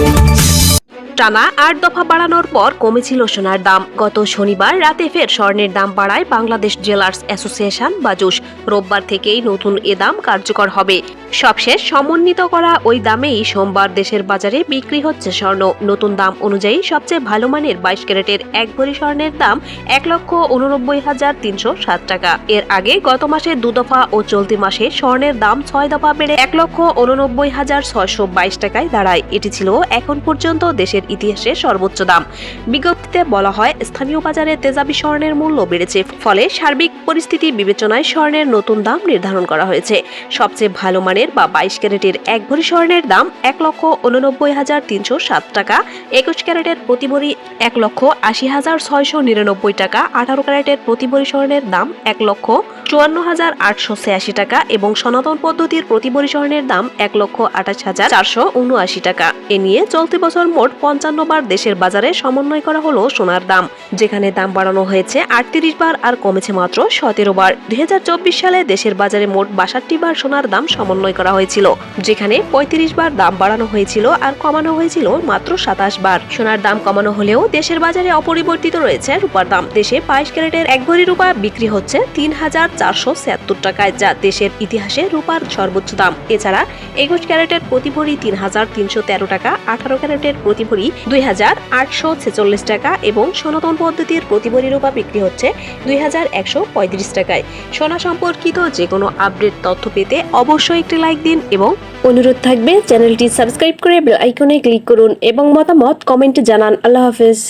Thank you. টানা আট দফা বাড়ানোর পর কমেছিল সোনার দাম। গত শনিবার রাতে ফের স্বর্ণের দাম বাড়ায় বাংলাদেশ জেলার্স অ্যাসোসিয়েশন বা বাজুস রোববার থেকেই নতুন এ দাম কার্যকর হবে। সবশেষ সমন্বিত করা ওই দামেই সোমবার দেশের বাজারে বিক্রি হচ্ছে স্বর্ণ। নতুন দাম অনুযায়ী সবচেয়ে ভালো মানের বাইশ ক্যারেটের এক ভরি স্বর্ণের দাম এক লক্ষ উননব্বই হাজার তিনশো সাত টাকা। এর আগে গত মাসে দু দফা ও চলতি মাসে স্বর্ণের দাম ছয় দফা বেড়ে এক লক্ষ উননব্বই হাজার ছয়শো বাইশ টাকায় দাঁড়ায়। এটি ছিল এখন পর্যন্ত দেশের ইতিহাসে সর্বোচ্চ দাম। বিজ্ঞপ্তিতে বলা হয়, স্থানীয় বাজারে তেজাবি স্বর্ণের মূল্য বেড়েছে, ফলে সার্বিক পরিস্থিতি বিবেচনায় স্বর্ণের নতুন দাম নির্ধারণ করা হয়েছে। সবচেয়ে ভালো মানের বা বাইশ ক্যারেটের এক ভরি স্বর্ণের দাম এক লক্ষ উননব্বই হাজার তিনশো সাত টাকা, একুশ ক্যারেটের প্রতি ভরি এক লক্ষ আশি হাজার ছয়শো নিরানব্বই টাকা, আঠারো ক্যারেটের প্রতি ভরি স্বর্ণের দাম এক লক্ষ চুয়ান্ন হাজার আটশো ছিয়াশি টাকা এবং সনাতন পদ্ধতির প্রতি ভরি স্বর্ণের দাম এক লক্ষ আঠাশ হাজার চারশো উনআশি টাকা। এ নিয়ে চলতি বছর মোট পঞ্চান্ন বার দেশের বাজারে সমন্বয় করা হলো সোনার দাম, যেখানে দাম বাড়ানো হয়েছে আটত্রিশ বার আর কমেছে মাত্র সতেরো বার। দুই হাজার চব্বিশ সালে দেশের বাজারে মোট বাষট্টি বার সোনার দাম সমন্বয় করা হয়েছিল, যেখানে পঁয়ত্রিশ বার দাম বাড়ানো হয়েছিল আর কমানো হয়েছিল মাত্র সাতাশ বার। সোনার দাম কমানো হলেও দেশের বাজারে অপরিবর্তিত রয়েছে রূপার দাম। দেশে বাইশ ক্যারেটের এক ভরি রূপা বিক্রি হচ্ছে তিন হাজার চারশো ছিয়াত্তর টাকায়, যা দেশের ইতিহাসে রূপার সর্বোচ্চ দাম। এছাড়া একুশ ক্যারেটের প্রতি ভরি তিন হাজার তিনশো তেরো টাকা, আঠারো ক্যারেটের প্রতি ভরি দুই হাজার আটশো ছেচল্লিশ টাকা এবং সনাতন পদ্ধতির প্রতি ভরি রূপা বিক্রি হচ্ছে দুই হাজার একশো পঁয়ত্রিশ টাকায়। সোনা সম্পর্কিত যে কোনো আপডেট তথ্য পেতে অবশ্যই একটি লাইক দিন এবং অনুরোধ থাকবে চ্যানেলটি সাবস্ক্রাইব করে আইকনে ক্লিক করুন এবং মতামত কমেন্টে জানান। আল্লাহ হাফেজ।